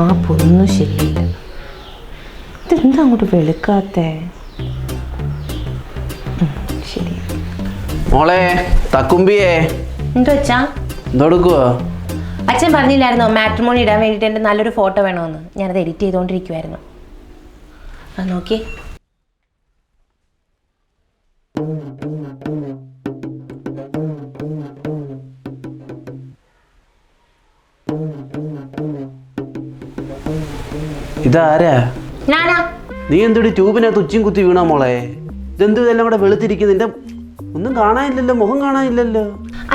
മാപ്പൊന്നും ശരിയില്ല. ഇതെന്താ അങ്ങോട്ട് വെളുക്കാത്തേ? ശരി. മോളെ തക്കുമ്പിയേ. എന്തോ അച്ഛാ? എന്തെടുക്കുവോ അച്ഛൻ പറഞ്ഞില്ലായിരുന്നോ മാട്രിമോണി ഇടാൻ വേണ്ടിയിട്ട് എന്റെ നല്ലൊരു ഫോട്ടോ വേണമെന്ന്? ഞാനത് എഡിറ്റ് ചെയ്തുകൊണ്ടിരിക്കുമായിരുന്നു ആ നോക്കി ഇതാരാ? ഞാനാ. നീ എന്തൊരു ട്യൂബിനകത്ത് ഉച്ചയും കുത്തി വീണാ മോളെ? ഇതെന്തോ ഇതെല്ലാം കൂടെ വെളുത്തിരിക്കുന്നു? നിന്റെ ഒന്നും കാണാനില്ലല്ലോ മുഖം കാണാനില്ലല്ലോ.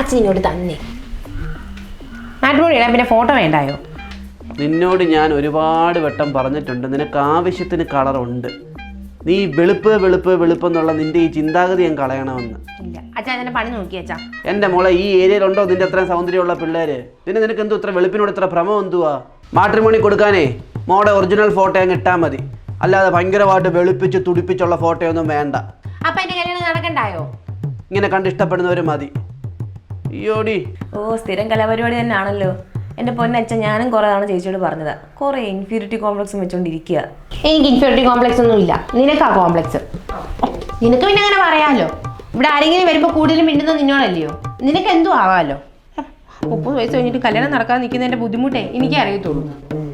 അച്ഛനോട് തന്നെ. ഇടാൻ പിന്നെ ഫോട്ടോ വേണ്ടായോ? നിന്നോട് ഞാൻ ഒരുപാട് വട്ടം പറഞ്ഞിട്ടുണ്ട്. നിനക്ക് ആവശ്യത്തിന് കളറുണ്ട് നീ വെളുപ്പ് വെളുപ്പ് വെളുപ്പ് എന്നുള്ള നിന്റെ ഈ ചിന്താഗതി ഞാൻ കളയണമെന്ന്. ഇല്ല. അച്ഛാ പണി നോക്കി അച്ഛാ. എന്റെ മോളെ ഈ ഏരിയയിലുണ്ടോ നിന്റെ അത്രയും സൗന്ദര്യമുള്ള പിള്ളേര്. പിന്നെ നിനക്ക് എന്തോ ഇത്ര വെളുപ്പിനോട് ഇത്ര ഭ്രമം എന്തുവാ? മാട്രിമോണി കൊടുക്കാനേ മോടെ ഒറിജിനൽ ഫോട്ടോ അങ്ങ് ഇട്ടാൽ മതി. അല്ലാതെ ഭയങ്കരമായിട്ട് വെളുപ്പിച്ച് തുടിപ്പിച്ചുള്ള ഫോട്ടോയൊന്നും വേണ്ട. അപ്പൊ എന്റെ കല്യാണം നടക്കണ്ടായോ? ഇങ്ങനെ കണ്ട് ഇഷ്ടപ്പെടുന്നവർ മതി. അയ്യോടി. ഓ സ്ഥിരം കലാപരിപാടി തന്നെ ആണല്ലോ എന്റെ പൊന്നച്ഛൻ ഞാനും കുറേ തവണ ചേച്ചിയോട് പറഞ്ഞതാ. കുറേ ഇൻഫീരിറ്റി കോംപ്ലക്സും വെച്ചോണ്ടിരിക്കുക എനിക്ക് ഇൻഫീരിറ്റി കോംപ്ലക്സ് ഒന്നും ഇല്ല. നിനക്കാ കോംപ്ലക്സ് നിനക്ക് പിന്നെ അങ്ങനെ പറയാമല്ലോ ഇവിടെ ആരെങ്കിലും വരുമ്പോൾ കൂടുതലും മിണ്ടുന്നത് നിന്നോടല്ലയോ? നിനക്ക് എന്തോ ആവാമല്ലോ മുപ്പത് വയസ്സ് കഴിഞ്ഞിട്ട് കല്യാണം നടക്കാൻ നിൽക്കുന്നതിന്റെ ബുദ്ധിമുട്ടേ എനിക്കേ അറിയത്തുള്ളൂ.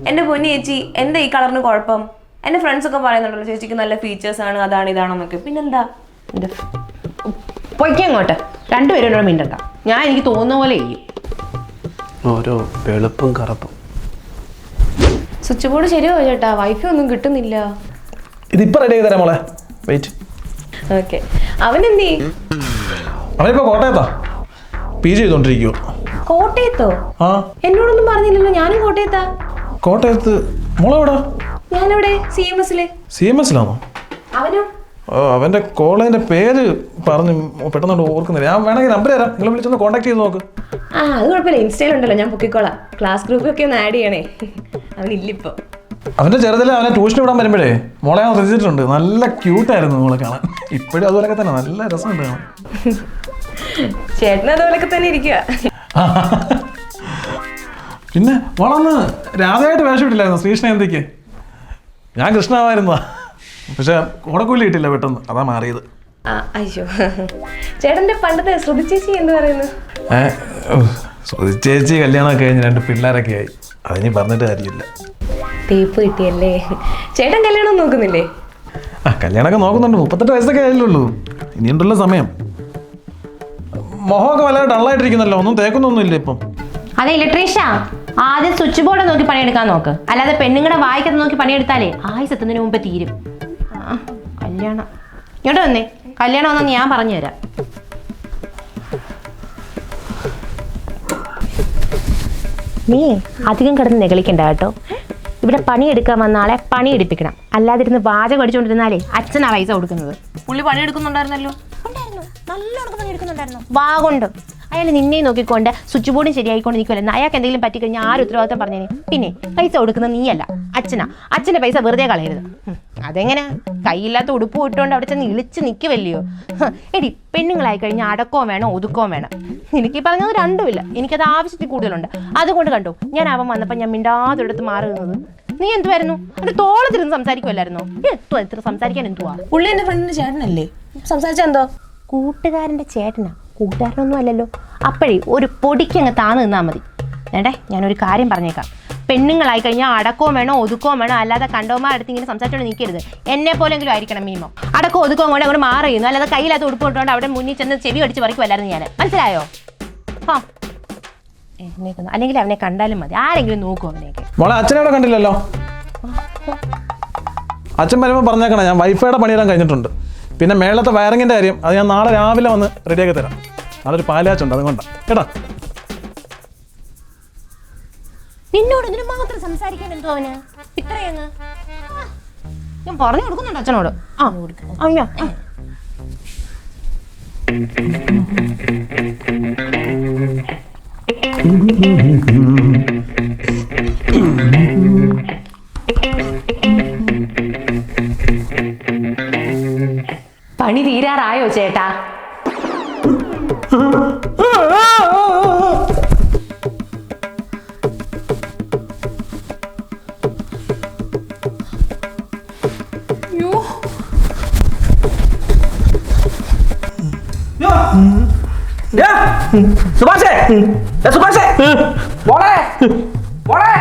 എന്റെ പൊന്നു ചേച്ചി എന്താ ഈ കളറിന് കുഴപ്പം? എന്റെ ഫ്രണ്ട്സ് ഒക്കെ പറയുന്നുണ്ടല്ലോ ചേച്ചിക്ക് നല്ല ഫീച്ചേഴ്സ് ആണ് അതാണ് ഇതാണെന്നൊക്കെ പിന്നെന്താ? ഇത് പൊയ്ക്കേ അങ്ങോട്ട്. രണ്ടുപേരോട് മിണ്ടണ്ട. ഞാൻ എനിക്ക് തോന്നുന്ന പോലെ ചെയ്യും ഓരോ വെളുപ്പും കറുപ്പും. സ്വിച്ച് ബോർഡ് ശരിയോ ചേട്ടാ വൈഫൈ ഒന്നും കിട്ടുന്നില്ല. ഇതിപ്പോൾ റെഡി ആക്കി തരാം മോളെ. വെയിറ്റ് ഓക്കെ അവനെന്തീ? അവനിപ്പോ കോട്ടയത്താ. P G ചെയ്തോണ്ടിരിക്കുവോ. കോട്ടയത്തോ? ആ. എന്നോടൊന്നും പറഞ്ഞില്ലല്ലോ ഞാനും കോട്ടയത്താ. കോട്ടയത്ത് മോളെവിടാ? ഞാനിവിടെ സി എം എസിലെ. സി എം എസിലാണോ? അവനോ? ഓ അവന്റെ കോളേജിന്റെ പേര് പറഞ്ഞു പെട്ടെന്ന് ഓർക്കുന്നില്ല. ഞാൻ വേണമെങ്കിൽ നമ്പർ തരാം. നിങ്ങൾ വിളിച്ചൊന്ന് കോൺടാക്ട് ചെയ്ത് നോക്ക്. ആ അത് കുഴപ്പമില്ല. ഇൻസ്റ്റയിൽ ഉണ്ടല്ലോ ഞാൻ പൊക്കിക്കോളാം. ക്ലാസ് ഗ്രൂപ്പൊക്കെ ഒന്ന് ആഡ് ചെയ്യണേ. അവനില്ലിപ്പോ. അവന്റെ ചെറുതിൽ അവനെ ട്യൂഷൻ വിടാൻ വരുമ്പോഴേ മോളെ ഞാൻ ശ്രദ്ധിച്ചിട്ടുണ്ട്. നല്ല ക്യൂട്ടായിരുന്നു മോളെ കാണാൻ. ഇപ്പോഴും അതുപോലെ തന്നെ. നല്ല രസമുണ്ട് കാണാൻ. ചേട്ടൻ അതുപോലെ തന്നെ ഇരിക്കുക പിന്നെ വളർന്ന് രാധയായിട്ട് വേഷം ഇട്ടില്ലായിരുന്നു ശ്രീകൃഷ്ണ എന്തൊക്കെ? ഞാൻ കൃഷ്ണമായിരുന്നതാ പക്ഷെ ഓടക്കൂലി കിട്ടില്ല പെട്ടെന്ന്. അതാ മാറിയത്. അയ്യോ. ചേട്ടന്റെ പണ്ടത്തെ ശ്രുതി ചേച്ചി എന്ത് പറയുന്നു ശ്രുതി ചേച്ചി കല്യാണമൊക്കെ കഴിഞ്ഞ് രണ്ട് പിള്ളേരൊക്കെ ആയി. അതിനി പറഞ്ഞിട്ട് കാര്യമില്ല. ടേപ്പ് കിട്ടിയല്ലേ? ചേട്ടൻ കല്യാണം നോക്കുന്നില്ലേ? ആ കല്യാണമൊക്കെ നോക്കുന്നുണ്ട്. മുപ്പത്തെട്ട് വയസ്സൊക്കെ ആയില്ലുള്ളൂ ഇനിയുണ്ടല്ലോ സമയം. മുഖമൊക്കെ വല്ല ഡള്ളായിട്ടിരിക്കുന്നല്ലോ ഒന്നും തേക്കുന്നൊന്നുമില്ല ഇപ്പം. അതെ ഇലക്ട്രീഷ്യ ആദ്യം സ്വിച്ച് ബോർഡ് നോക്കി പണിയെടുക്കാൻ നോക്ക്. അല്ലാതെ പെണ്ണുങ്ങളെ വായിക്കത്ത് നോക്കി പണിയെടുത്താലേ ആയുസ് എത്തുന്നതിന് മുമ്പ് തീരും. ആ, കല്യാണം. ഇങ്ങോട്ട് വന്നേ. കല്യാണം ഒന്നും ഞാൻ പറഞ്ഞു തരാം. നീ അധികം കിടന്ന് നെകളിക്കണ്ട കേട്ടോ. ഇവിടെ പണിയെടുക്കാൻ വന്ന ആളെ പണിയെടുപ്പിക്കണം. അല്ലാതിരുന്ന് വാചകം അടിച്ചുകൊണ്ടിരുന്നാലേ അച്ഛനാ പൈസ കൊടുക്കുന്നത്. പുള്ളി പണിയെടുക്കുന്നുണ്ടായിരുന്നല്ലോ. നല്ലോണം പണിയെടുക്കുന്നുണ്ടായിരുന്നു വാ കൊണ്ട്. അയാൾ നിന്നെ നോക്കിക്കൊണ്ട് സ്വിച്ച് ബോർഡും ശരിയായിക്കൊണ്ട് നിൽക്കുമല്ലോ അയാൾക്ക് എന്തെങ്കിലും പറ്റിക്കഴിഞ്ഞാൽ ആരും ഉത്തരവാദിത്തം പറഞ്ഞേ പിന്നെ പൈസ കൊടുക്കുന്ന നീയല്ല. അച്ഛനാ. അച്ഛന്റെ പൈസ വെറുതെ കളയരുത്. അതെങ്ങനെ? കയ്യില്ലാത്ത ഉടുപ്പ് ഇട്ടുകൊണ്ട് അവിടെ ചെന്ന് ഇളിച്ച് നിൽക്കുവല്ലയോ? എടി പെണ്ണുങ്ങളായി കഴിഞ്ഞാൽ അടക്കവും വേണം ഒതുക്കവും വേണം. എനിക്ക് ഈ പറഞ്ഞത് രണ്ടുമില്ല. എനിക്കത് ആവശ്യത്തിൽ കൂടുതലുണ്ട്. അതുകൊണ്ട് കണ്ടു ഞാൻ അവൻ വന്നപ്പോൾ ഞാൻ മിണ്ടാതെ മാറി നിന്നത്. നീ എന്തുവായിരുന്നു? അവന്റെ തോളത്തിരുന്ന് സംസാരിക്കുമല്ലായിരുന്നോ എത്തുവാ ഇത്ര സംസാരിക്കാൻ എന്തുവാ? പുള്ളി എന്റെ ഫ്രണ്ടിന്റെ ചേട്ടനല്ലേ? സംസാരിച്ച എന്തോ കൂട്ടുകാരന്റെ ചേട്ടനാ. കൂട്ടുകാരനൊന്നും അല്ലല്ലോ. അപ്പോഴേ ഒരു പൊടിക്ക് അങ്ങ് താന്ന് നിന്നാൽ മതി. വേണ്ടേ? ഞാനൊരു കാര്യം പറഞ്ഞേക്കാം. പെണ്ണുങ്ങളായി കഴിഞ്ഞാൽ അടക്കവും വേണോ ഒതുക്കവും വേണോ? അല്ലാതെ കണ്ടോമാർ അടുത്ത് ഇങ്ങനെ സംസാരിച്ചോണ്ട് നിൽക്കരുത്. എന്നെ പോലെങ്കിലും ആയിരിക്കണം മിനിമം. അടക്കോ ഒതുക്കവും കൊണ്ട് അങ്ങോട്ട് മാറി ചെയ്യുന്നു അല്ലാതെ കയ്യിലാത്ത ഉടുപ്പ് ഇട്ടുകൊണ്ട് അവിടെ മുന്നിൽ ചെന്ന് ചെവി അടിച്ച് പറിക്കുമല്ലായിരുന്നു ഞാൻ മനസ്സിലായോ? ആ എന്നെ അല്ലെങ്കിൽ അവനെ കണ്ടാലും മതി. ആരെങ്കിലും നോക്കും അവനെയൊക്കെ. മോളെ അച്ഛനെ കണ്ടില്ലല്ലോ? അച്ഛൻ വരുമ്പോൾ പറഞ്ഞേക്കണം ഞാൻ വൈഫൈയുടെ പണിയെല്ലാം കഴിഞ്ഞിട്ടുണ്ട്. പിന്നെ മേളത്തെ വയറിങ്ങിന്റെ കാര്യം അത് ഞാൻ നാളെ രാവിലെ വന്ന് റെഡിയാക്കി തരാം. നാളെ ഒരു പാലാച്ചുണ്ട് അതുകൊണ്ടാണ് കേട്ടോ? നിന്നോട് ഇതിന് മാത്രം സംസാരിക്കാൻ എന്തോ അവന്? ഇത്രയങ്ങ് ഞാൻ പറഞ്ഞു കൊടുക്കുന്നുണ്ട് അച്ഛനോട്. ആ അയ്യോ ആ. പണി തീരാറായോ ചേട്ടാ? സുഭാഷേ. സുഭാഷേ. മോളെ മോളെ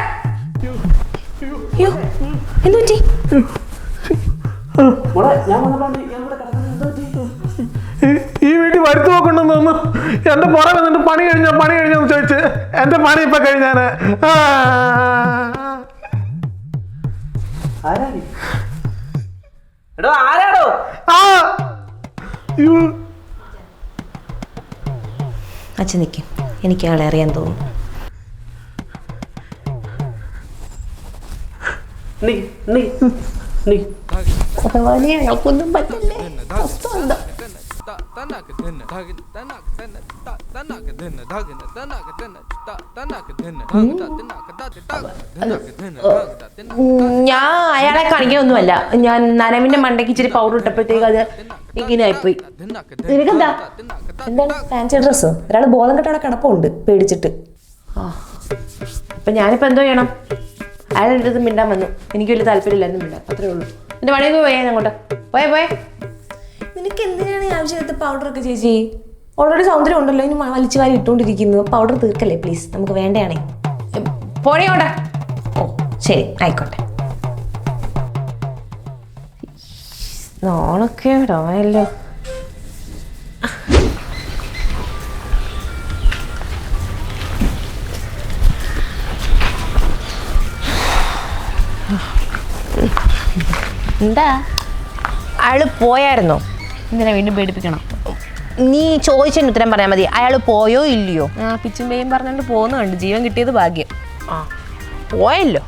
എന്തുപറ്റി? മോളെ ഞാൻ വന്നപ്പോ വരുത്തു നോക്കണ്ടെന്ന് തോന്നുന്നു എന്റെ പുറം എന്നിട്ട് പണി കഴിഞ്ഞോ? പണി കഴിഞ്ഞോ എന്ന് ചോദിച്ച്. എന്റെ പണി ഇപ്പൊ കഴിഞ്ഞാന് ആ. എടോ ആരാടോ? ആ. അയ്യോ. അച്ഛൻ നിൽക്കും എനിക്ക് ആളെ അറിയാൻ തോന്നുന്നു. നീ നീ നീ. ഞാൻ അയാളെ കാണിക്കൊന്നുമല്ല ഞാൻ നനവിന്റെ മണ്ടയ്ക്ക് ഇച്ചിരി പൗഡർ ഇട്ടപ്പോഴത്തേക്ക് അത് ഇങ്ങനെ ആയിപ്പോയി. നിനക്കെന്താ എന്താണ് ഫാൻസി ഡ്രസ്സോ ഒരാൾ ബോധം കെട്ടവിടെ കിടപ്പുണ്ട് പേടിച്ചിട്ട്. ആ. അപ്പൊ ഞാനിപ്പോ എന്തോ ചെയ്യണം? അയാളുടെ അടുത്ത് മിണ്ടാൻ വന്നു. എനിക്ക് വലിയ താല്പര്യമില്ലായിരുന്നു മിണ്ടാൻ. അത്രേ ഉള്ളൂ. എന്റെ പണിയൊക്കെ പോയേ അങ്ങോട്ട്. പോയേ പോയേ. നിനക്ക് എന്തിനാണ് ഈ ആവശ്യത്തെ പൗഡർ ഒക്കെ ചേച്ചി? ഓൾറെഡി സൗന്ദര്യം ഉണ്ടല്ലോ ഇനി വലിച്ചു വാരി ഇട്ടുകൊണ്ടിരിക്കുന്നു. പൗഡർ തീർക്കല്ലേ പ്ലീസ് നമുക്ക് വേണ്ടയാണേ. പോണേ അങ്ങോട്ടെ ഓ ശരി ആയിക്കോട്ടെ. നാളൊക്കെ ഇടാമല്ലോ. എന്താ? അയാൾ പോയായിരുന്നോ? എന്തിനാ വീണ്ടും പേടിപ്പിക്കണം? നീ ചോദിച്ചതിന് ഉത്തരം പറയാൻ മതി. അയാൾ പോയോ ഇല്ലയോ? ആ പിച്ചും പേയും പോകുന്ന കണ്ടു. ജീവൻ കിട്ടിയത് ഭാഗ്യം. ആ പോയല്ലോ.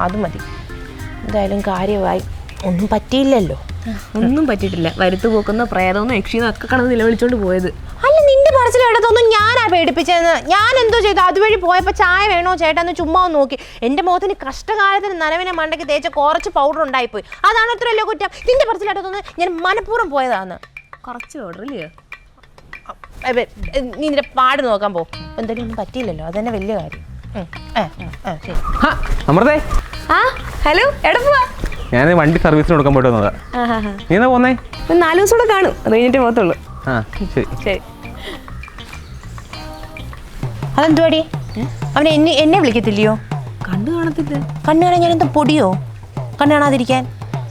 അത് മതി. എന്തായാലും കാര്യമായി. ഒന്നും പറ്റിയില്ലല്ലോ. ഒന്നും പറ്റിയിട്ടില്ല. വരുത്തു പോക്കുന്ന പ്രേതമെന്നും യക്ഷിന്നും ഒക്കെ കടന്ന് നിലവിളിച്ചോണ്ട് പോയത്. അല്ല നിന്റെ പറച്ചിൽ എടുത്തൊന്നും ഞാനാ പേടിപ്പിച്ചതെന്ന്. ഞാൻ എന്തോ ചെയ്തു? അതുവഴി പോയപ്പോൾ ചായ വേണോ ചേട്ടാ എന്ന് ചുമ്മാ ഒന്ന് നോക്കി. എന്റെ മുഖത്തിന് കഷ്ടകാലത്തിന് നനവിനെ മണ്ടയ്ക്ക് തേച്ച കുറച്ച് പൗഡർ ഉണ്ടായിപ്പോയി. അതാണ് അത്രയല്ലോ കുറ്റം. നിന്റെ പറച്ചിലെടുത്തൊന്ന് ഞാൻ മനഃപൂർവം പോയതാണ് കുറച്ച് പൗഡർ ഇല്ലയോ അതെ, നീ നിന്റെ പാട് നോക്കാൻ പോ. എന്തായാലും ഒന്നും പറ്റിയില്ലല്ലോ. അതന്നെ വലിയ കാര്യം. അമൃതേ. ആ ഹലോ എടപ്പുവാ പോവാ? ഞാൻ വണ്ടി സർവീസിന് കൊടുക്കാൻ പോയിട്ട് വന്നതാ. നീ എന്നാ പോന്നേ? നാല് ദിവസം കൂടെ കാണും. അത് കഴിഞ്ഞിട്ട് പോകത്തുള്ളൂ ആ ശരി. ശരി. അതെന്തുവാടി? അവൻ എന്നെ എന്നെ വിളിക്കത്തില്ലയോ? കണ്ടു കാണത്തില്ല. കണ്ണു കാണാൻ ഞാൻ എന്താ പൊടിയോ? കണ്ണു കാണാതിരിക്കാൻ.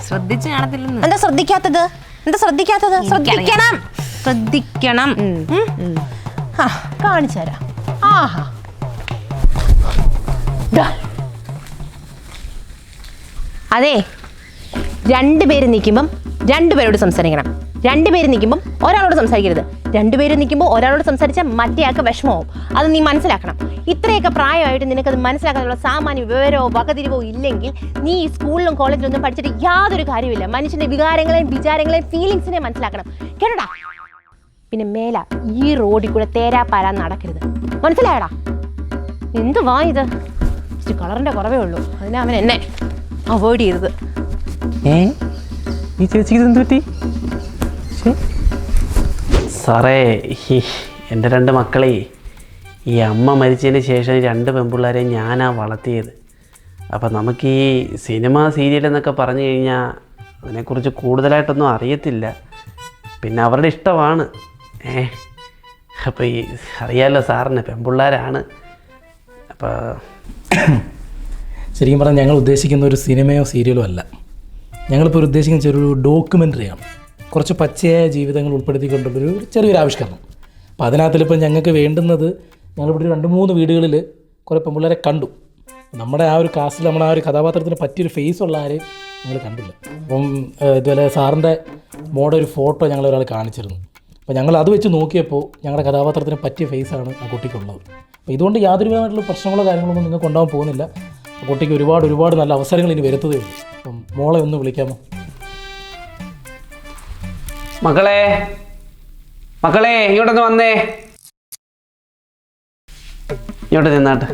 ശ്രദ്ധിച്ച് കാണത്തില്ലെന്ന്. എന്താ ശ്രദ്ധിക്കാത്തത്? എന്താ ശ്രദ്ധിക്കാത്തത്? ശ്രദ്ധിക്കണം. ശ്രദ്ധിക്കണം. ആ, കാണിച്ചു തരാം. ആഹാ. അതെ. രണ്ടുപേര് നിൽക്കുമ്പം രണ്ടുപേരോട് സംസാരിക്കണം. രണ്ടുപേര് നിൽക്കുമ്പം ഒരാളോട് സംസാരിക്കരുത്. രണ്ടുപേര് നിൽക്കുമ്പോൾ ഒരാളോട് സംസാരിച്ചാൽ മറ്റേയാൾക്ക് വിഷമവും. അത് നീ മനസ്സിലാക്കണം. ഇത്രയൊക്കെ പ്രായമായിട്ട് നിനക്കത് മനസ്സിലാക്കാനുള്ള സാമാന്യ വിവരമോ വകതിരിവോ ഇല്ലെങ്കിൽ നീ ഈ സ്കൂളിലും കോളേജിലും ഒന്നും പഠിച്ചിട്ട് യാതൊരു കാര്യമില്ല മനുഷ്യന്റെ വികാരങ്ങളെയും വിചാരങ്ങളെയും ഫീലിങ്സിനെ മനസ്സിലാക്കണം. കേട്ടോടാ? പിന്നെ മേല ഈ റോഡിൽ കൂടെ പാരാ നടക്കരുത്. മനസ്സിലായടാ? എന്തുവാ ഇത്? കളറിന്റെ കുറവേ ഉള്ളൂ. അതിന് അവൻ എന്നെ അവോയ്ഡ് ചെയ്തത് ഏ? ഈ ചേച്ചിക്ക് ഇതെന്ത് പറ്റി? ശ്ശേ. സാറേ ഈ എന്റെ രണ്ട് മക്കളെ ഈ അമ്മ മരിച്ചതിന് ശേഷം രണ്ട് പെൺപിള്ളേരെ ഞാനാ വളർത്തിയത്. അപ്പം നമുക്ക് ഈ സിനിമ സീരിയൽ എന്നൊക്കെ പറഞ്ഞു കഴിഞ്ഞാൽ അതിനെക്കുറിച്ച് കൂടുതലായിട്ടൊന്നും അറിയത്തില്ല. പിന്നെ അവരുടെ ഇഷ്ടമാണ്. ഏ അപ്പോൾ ഈ അറിയാമല്ലോ സാറിന് പെൺപിള്ളേരാണ്. അപ്പോൾ ശരിക്കും പറഞ്ഞാൽ ഞങ്ങൾ ഉദ്ദേശിക്കുന്ന ഒരു സിനിമയോ സീരിയലോ അല്ല. ഞങ്ങളിപ്പോൾ ഉദ്ദേശിക്കുന്ന ചെറിയൊരു ഡോക്യുമെന്ററിയാണ്. കുറച്ച് പച്ചയായ ജീവിതങ്ങൾ ഉൾപ്പെടുത്തിക്കൊണ്ടുള്ളൊരു ചെറിയൊരു ആവിഷ്കരണം. അപ്പോൾ അതിനകത്തിലിപ്പോൾ ഞങ്ങൾക്ക് വേണ്ടുന്നത് ഞങ്ങളിവിടെ രണ്ട് മൂന്ന് വീടുകളിൽ കുറേ പെൺപിള്ളേരെ കണ്ടു. നമ്മുടെ ആ ഒരു കാസ്റ്റിൽ നമ്മുടെ ആ ഒരു കഥാപാത്രത്തിന് പറ്റിയൊരു ഫേസ് ഉള്ള ആരെയും ഞങ്ങൾ കണ്ടില്ല. അപ്പം ഇതുപോലെ സാറിന്റെ മോടെ ഒരു ഫോട്ടോ ഞങ്ങൾ ഒരാൾ കാണിച്ചിരുന്നു. അപ്പോൾ ഞങ്ങൾ അത് വെച്ച് നോക്കിയപ്പോൾ ഞങ്ങളുടെ കഥാപാത്രത്തിന് പറ്റിയ ഫേസാണ് ആ കുട്ടിക്കുള്ളത്. അപ്പോൾ ഇതുകൊണ്ട് യാതൊരു വിധമായിട്ടുള്ള പ്രശ്നങ്ങളോ കാര്യങ്ങളൊന്നും നിങ്ങൾക്ക് ഉണ്ടാകാൻ പോകുന്നില്ല. കുട്ടിക്ക് ഒരുപാട് ഒരുപാട് നല്ല അവസരങ്ങൾ ഇനി വരുത്തതേ ഉള്ളൂ. അപ്പം മോളെ ഒന്ന് വിളിക്കാമോ? മക്കളെ മക്കളെ ഇങ്ങോട്ടൊന്ന് വന്നേ. ഇങ്ങോട്ട് നിന്നാട്ട്.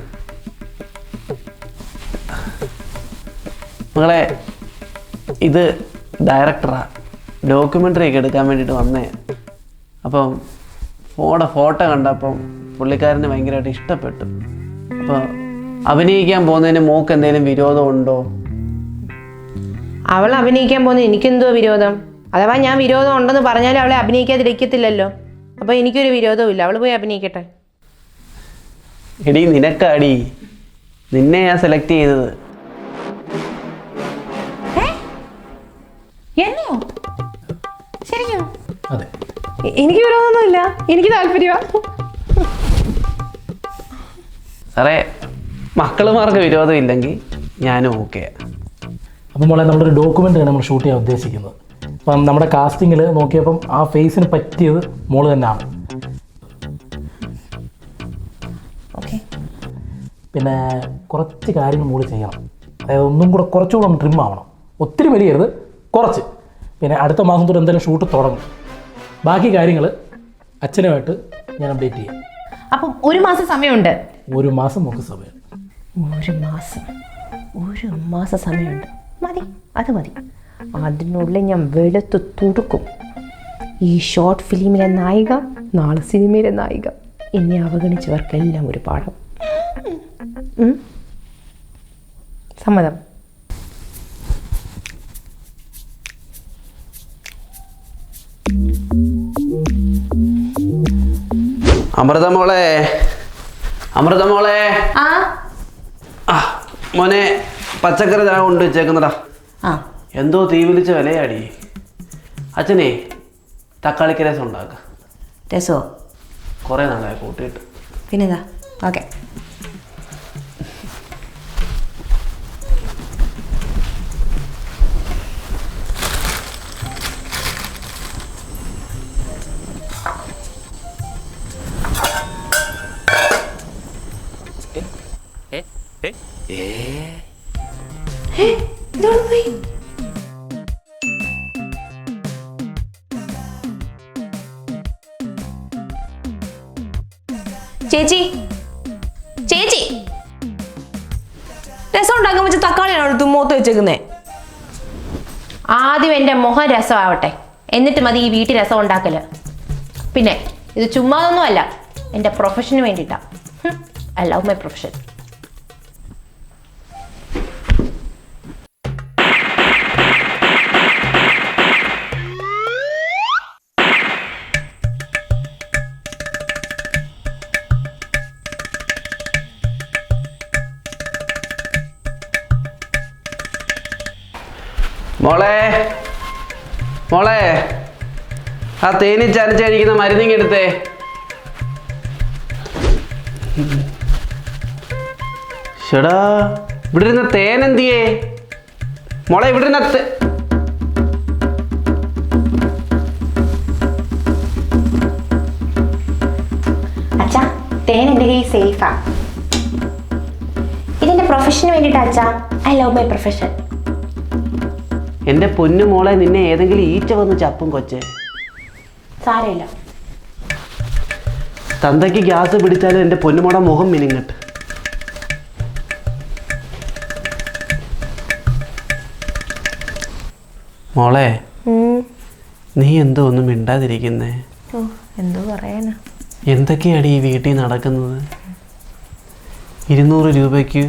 മകളെ ഇത് ഡയറക്ടറാ ഡോക്യുമെന്ററി ഒക്കെ എടുക്കാൻ വേണ്ടിയിട്ട് വന്നേ. അപ്പം ഫോടെ ഫോട്ടോ കണ്ടപ്പം പുള്ളിക്കാരന് ഭയങ്കരമായിട്ട് ഇഷ്ടപ്പെട്ടു. അപ്പോൾ അഭിനയിക്കാൻ പോകുന്നതിന് മോക്ക് എന്തെങ്കിലും വിരോധമുണ്ടോ അവൾ അഭിനയിക്കാൻ പോകുന്ന എനിക്കെന്തോ വിരോധം? അഥവാ ഞാൻ വിരോധം ഉണ്ടെന്ന് പറഞ്ഞാലും അവളെ അഭിനയിക്കാതിരിക്കത്തില്ലല്ലോ അപ്പോൾ എനിക്കൊരു വിരോധവും ഇല്ല അവൾ പോയി അഭിനയിക്കട്ടെ. എടി നിനക്കാടി. നിന്നെ ഞാൻ സെലക്ട് ചെയ്തത് എന്നെയോ ശരിക്കും? അതെ. എനിക്ക് വിരോധമൊന്നുമില്ല. എനിക്ക് താല്പര്യമാണ് സാറേ മക്കളുമാർക്ക് വിരോധമില്ലെങ്കിൽ ഞാനും ഓക്കെ അപ്പം മോളെ നമ്മളൊരു ഡോക്യുമെന്റ് നമ്മൾ ഷൂട്ട് ചെയ്യാൻ ഉദ്ദേശിക്കുന്നത്. അപ്പം നമ്മുടെ കാസ്റ്റിങ്ങിൽ നോക്കിയപ്പം ആ ഫേസിന് പറ്റിയത് മോൾ തന്നെയാണ്. പിന്നെ കുറച്ച് കാര്യങ്ങൾ മോൾ ചെയ്യണം. അതായത് ഒന്നും കൂടെ കുറച്ചുകൂടെ ഒന്ന് ട്രിം ആവണം. ഒത്തിരി വലിയരുത് കുറച്ച്. പിന്നെ അടുത്ത മാസം തൊട്ട് എന്തായാലും ഷൂട്ട് തുടങ്ങും. ബാക്കി കാര്യങ്ങൾ അച്ഛനുമായിട്ട് ഞാൻ അപ്ഡേറ്റ് ചെയ്യാം. അപ്പം ഒരു മാസം സമയമുണ്ട്. ഒരു മാസം നമുക്ക് സമയം. ഒരു മാസം. ഒരു മാസം സമയമുണ്ട്. മതി. അത് മതി. അതിനുള്ളിൽ ഞാൻ വെളുത്ത് തുടുക്കും. ഈ ഷോർട്ട് ഫിലിമിലെ നായിക നാളെ സിനിമയിലെ നായിക. എന്നെ അവഗണിച്ചവർക്കെല്ലാം ഒരു പാഠം? സമ്മതം. അമൃതമോളെ അമൃതമോളെ ആ? ആ മോനെ പച്ചക്കറി ഞാൻ കൊണ്ട് വെച്ചേക്കുന്നടാ ആ. എന്തോ തീ വിളിച്ച വിലയാടി. അച്ഛനെ തക്കാളിക്ക് രസം ഉണ്ടാക്കുക രസോ? കുറേ നാളായി കൂട്ടിയിട്ട്. പിന്നെന്താ? ഓക്കെ. ചേച്ചി. രസം ഉണ്ടാക്കാൻ വെച്ച തക്കാളിയാണോ എടുത്ത് വെച്ചേക്കുന്നേ. ആദ്യം എന്റെ മുഖം രസമാവട്ടെ. എന്നിട്ട് മതി ഈ വീട്ടിൽ രസം ഉണ്ടാക്കൽ. പിന്നെ ഇത് ചുമ്മാതൊന്നും അല്ല എന്റെ പ്രൊഫഷന് വേണ്ടിയിട്ടാണ് ഐ ലവ് മൈ പ്രൊഫഷൻ മോളെ. മോളെ ആ തേനി ചരച്ചടിക്കുന്ന മരുന്നിങ് എടുത്തേ ചേടാ ഇവിടെ ഇരുന്ന തേൻ മോളെ ഇവിടെ ഇരുന്ന തേൻ സേഫാ ഇതിന്റെ പ്രൊഫഷന് വേണ്ടിയിട്ടാ അച്ഛാ ഐ ലവ് മൈ പ്രൊഫഷൻ എന്റെ പൊന്നു മോളെ നിന്നെ ഏതെങ്കിലും ഈച്ച വന്ന് ചപ്പും കൊച്ചേ. സാരമില്ല. തന്തയ്ക്ക് ഗ്യാസ് പിടിച്ചാലും എന്റെ പൊന്നുമോടെ മുഖം മിനിങ്ങട്ട്. മോളെ നീ എന്തോ ഒന്നും മിണ്ടാതിരിക്കുന്നേ? എന്തോ പറയാനാ. എന്തൊക്കെയാണ് ഈ വീട്ടിൽ നടക്കുന്നത്? ഇരുന്നൂറ് രൂപയ്ക്ക്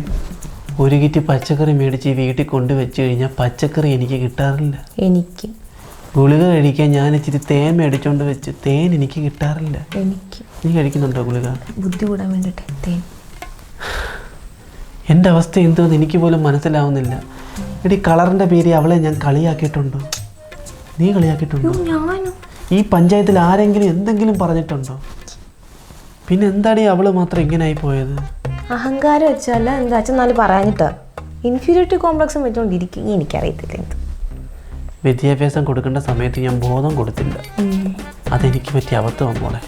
ഒരു കിറ്റ് പച്ചക്കറി മേടിച്ച് വീട്ടിൽ കൊണ്ടുവച്ച് കഴിഞ്ഞാൽ പച്ചക്കറി എനിക്ക് കിട്ടാറില്ല. എനിക്ക്. ഗുളിക കഴിക്കാൻ ഞാൻ ഇച്ചിരി തേൻ മേടിച്ചോണ്ട് വെച്ച് തേൻ എനിക്ക് കിട്ടാറില്ല. എനിക്ക്. നീ കഴിക്കുന്നുണ്ടോ ഗുളിക? ബുദ്ധി കൂടാൻ വേണ്ടിയിട്ട് തേൻ. എന്റെ അവസ്ഥ എന്തോന്ന് എനിക്ക് പോലും മനസ്സിലാവുന്നില്ല. എടി കളറിന്റെ പേര് അവളെ ഞാൻ കളിയാക്കിയിട്ടുണ്ടോ? നീ കളിയാക്കിയിട്ടുണ്ടോ? ഞാനും? ഈ പഞ്ചായത്തിൽ ആരെങ്കിലും എന്തെങ്കിലും പറഞ്ഞിട്ടുണ്ടോ? പിന്നെ എന്താടി അവൾ മാത്രം ഇങ്ങനെ ആയി പോയത്? അഹങ്കാരം വെച്ചല്ല എന്താ വെച്ചാൽ നാല് പറയാനിട്ടാ ഇൻഫീരിയോറിറ്റി കോംപ്ലക്സും വെച്ചുകൊണ്ടിരിക്കുകയും എനിക്കറിയത്തില്ല എന്ത്. വിദ്യാഭ്യാസം കൊടുക്കേണ്ട സമയത്ത് ഞാൻ ബോധം കൊടുത്തില്ല അതെനിക്ക് പറ്റിയ അബദ്ധം പോലെ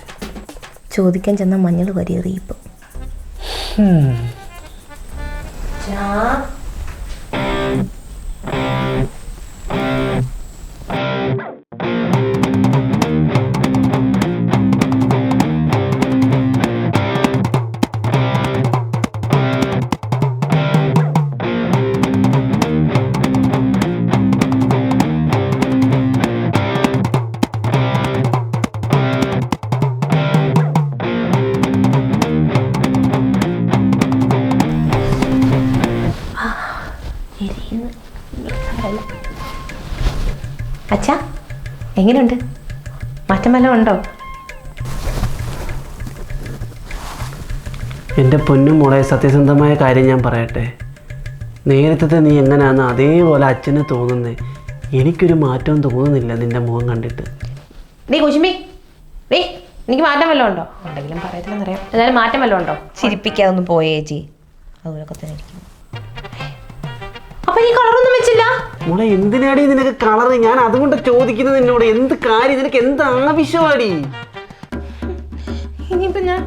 ചോദിക്കാൻ ചെന്ന മഞ്ഞൾ വരിയെറിയിപ്പം. എങ്ങനെയുണ്ട്? മാറ്റം വല്ലതും ഉണ്ടോ? എന്റെ പൊന്നും മോളെ സത്യസന്ധമായ കാര്യം ഞാൻ പറയട്ടെ. നേരത്തെ നീ എങ്ങനെയാണ് അതേപോലെ അച്ഛന് തോന്നുന്നേ. എനിക്കൊരു മാറ്റം തോന്നുന്നില്ല നിന്റെ മുഖം കണ്ടിട്ട്. നീ കുശുമ്പി നീ എനിക്ക് മാറ്റം വല്ലതും ഉണ്ടോ? ഉണ്ടെങ്കിലും പറയത്തില്ലെന്നറിയാം. എന്നാലും മാറ്റം വല്ലതും ഉണ്ടോ? ചിരിപ്പിക്കാതൊന്നും പോയേ ചേച്ചി. അതുപോലൊക്കെ തന്നെ ഇരിക്കും അപ്പൊ ഈ കളറൊന്നും വെച്ചില്ല. മോളെ എന്തിനാടി നിനക്ക് കളറ്? ഞാൻ അതുകൊണ്ട് ചോദിക്കുന്നത് നിന്നോട്. എന്ത് കാര്യം? നിനക്ക് എന്ത് ആവശ്യമാടി ഇനിയിപ്പോ ഞാൻ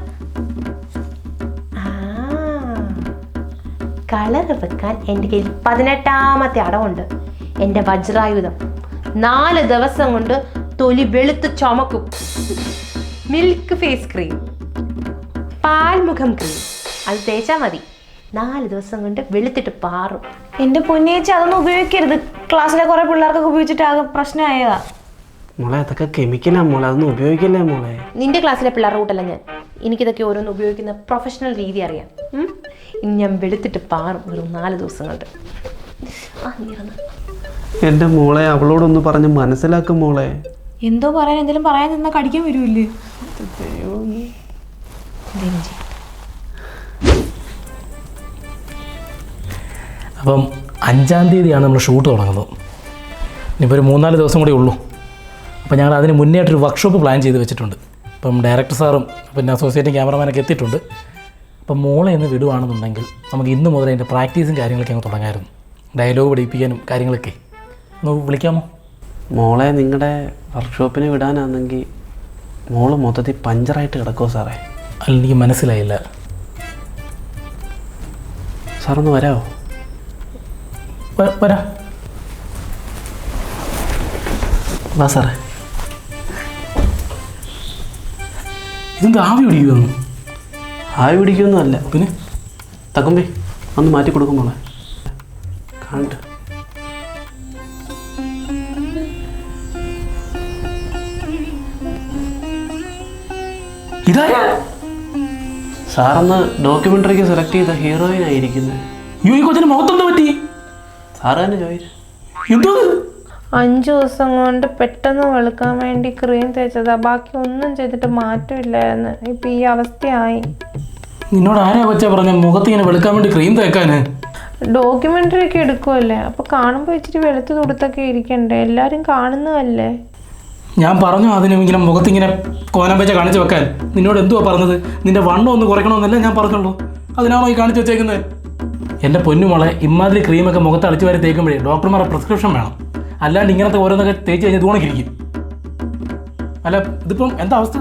കളർ വെക്കാൻ എന്റെ കയ്യിൽ പതിനെട്ടാമത്തെ അടവുണ്ട്. എന്റെ വജ്രായുധം. നാല് ദിവസം കൊണ്ട് തൊലി വെളുത്ത് ചുമക്കും. Milk face cream. പാൽമുഖം ക്രീം. അത് തേച്ചാൽ മതി. നാല് ദിവസം കൊണ്ട് വെളുത്തിട്ട് പാറും. എന്റെ പൊന്നേച്ചി അതൊന്നും ഉപയോഗിക്കരുത്. ക്ലാസ്സിലെ കുറെ പിള്ളേർക്കൊക്കെ ഉപയോഗിച്ചിട്ട് ആകെ പ്രശ്നമായതാ. മോളെ അതൊക്കെ കെമിക്കലാ മോളെ. അതൊന്നും ഉപയോഗിക്കല്ലേ മോളെ. നിന്റെ ക്ലാസ്സിലെ പിള്ളേരുടെ കൂട്ടല്ല ഞാൻ? എനിക്കിതൊക്കെ ഓരോന്ന് ഉപയോഗിക്കുന്ന പ്രൊഫഷണൽ രീതി അറിയാം. ഉം? ഇനി ഞാൻ വെളുത്തിട്ട് പാറും ഒരു നാല് ദിവസം കൊണ്ട് ആ നീറന്ന് എന്റെ മോളെ അവളോടൊന്ന് പറഞ്ഞ് മനസ്സിലാക്കും മോളെ. എന്തോ പറയാൻ എന്തെങ്കിലും പറയാൻ നിന്നാ കടിക്കാൻ വരുമല്ലേ അപ്പം അഞ്ചാം തീയതിയാണ് നമ്മൾ ഷൂട്ട് തുടങ്ങുന്നത്. ഇനിയിപ്പോൾ ഒരു മൂന്നാൽ ദിവസം കൂടി ഉള്ളൂ. അപ്പോൾ ഞങ്ങൾ അതിന് മുന്നേറ്റൊരു വർക്ക്ഷോപ്പ് പ്ലാൻ ചെയ്ത് വെച്ചിട്ടുണ്ട്. അപ്പം ഡയറക്ടർ സാറും പിന്നെ അസോസിയേറ്റും ക്യാമറമാനൊക്കെ എത്തിയിട്ടുണ്ട്. അപ്പം മോളെ ഇന്ന് വിടുവാണെന്നുണ്ടെങ്കിൽ നമുക്ക് ഇന്ന് മുതൽ അതിന്റെ പ്രാക്ടീസും കാര്യങ്ങളൊക്കെ അങ്ങ് തുടങ്ങായിരുന്നു. ഡയലോഗ് പഠിപ്പിക്കാനും കാര്യങ്ങളൊക്കെ. ഒന്ന് വിളിക്കാമോ? മോളെ നിങ്ങളുടെ വർക്ക്ഷോപ്പിന് വിടാനാണെങ്കിൽ മോൾ മൊത്തത്തിൽ പഞ്ചറായിട്ട് കിടക്കുമോ സാറേ? അല്ല എനിക്ക് മനസ്സിലായില്ല. സാറൊന്ന് വരാമോ വരാം. വാ സാറേ. ഇതെന്ത് ആവി പിടിക്കുമെന്ന് ആവി പിടിക്കൊന്നുമല്ല പിന്നെ? തക്കുമ്പേ ഒന്ന് മാറ്റി കൊടുക്കും മോളെ. കാണട്ടെ. ഇതായ ഡോക്യുമെന്ററിക്ക് ഡോക്യുമെന്ററിക്ക് സെലക്ട് ചെയ്ത ഹീറോയിൻ ആയിരിക്കുന്നത് അയ്യോ ഈ കൊച്ചിന് മുഖത്തെന്താ പറ്റി? സാറ് തന്നെ ചോദിച്ചു എന്തോ ഇത്? അഞ്ചു ദിവസം കൊണ്ട് പെട്ടെന്ന് വെളുക്കാൻ വേണ്ടി ക്രീം തേച്ചതാ. ബാക്കി ഒന്നും ചെയ്തിട്ട് മാറ്റമില്ലായിരുന്നു. ഇപ്പൊ ഈ അവസ്ഥയായി. നിന്നോട് ആരാ കൊച്ചാ പറഞ്ഞ മുഖത്ത് ഇങ്ങനെ വെളുക്കാൻ വേണ്ടി ക്രീം തേക്കാന്? ഡോക്യുമെന്ററി ഒക്കെ എടുക്കുമല്ലേ അപ്പൊ കാണുമ്പോ ഇച്ചിരി വെളുത്ത് തുടുത്തൊക്കെ ഇരിക്കണ്ടേ? എല്ലാരും കാണുന്നതല്ലേ? ഞാൻ പറഞ്ഞു അതിനെങ്കിലും ഇങ്ങനെ മുഖത്ത് ഇങ്ങനെ കോനം വെച്ച കാണിച്ചു വെക്കാൻ. നിന്നോട് എന്തുവാ പറഞ്ഞത്? നിന്റെ വണ്ണം ഒന്ന് കുറയ്ക്കണമെന്നല്ല ഞാൻ പറഞ്ഞുള്ളൂ. അതിനാണോ ഈ കാണിച്ചു വെച്ചേക്കുന്നത് എന്റെ പൊന്നുമോളെ ഇമാതിരി ക്രീമൊക്കെ മുഖത്ത് അടിച്ചു വരെ തേക്കുമ്പോഴേ ഡോക്ടർമാരുടെ പ്രിസ്ക്രിപ്ഷൻ വേണം. അല്ലാണ്ട് ഇങ്ങനത്തെ ഓരോന്നൊക്കെ തേച്ച് കഴിഞ്ഞാൽ തൂണക്കിരിക്കും അല്ല ഇതിപ്പം എന്താ അവസ്ഥ?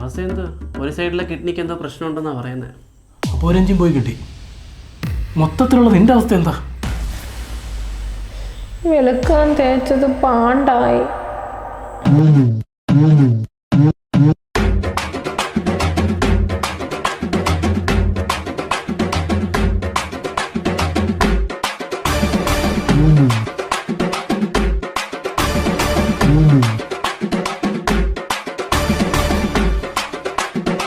അവസ്ഥ എന്താ? ഒരു സൈഡിലെ കിഡ്നിക്ക് എന്തോ പ്രശ്നമുണ്ടെന്നാണ് പറയുന്നത് അപ്പോൾ ഒരു എഞ്ചിൻ പോയി കിട്ടി. മൊത്തത്തിലുള്ള നിന്റെ അവസ്ഥ എന്താ? വെളുക്കാൻ തേച്ചത് പാണ്ടായി.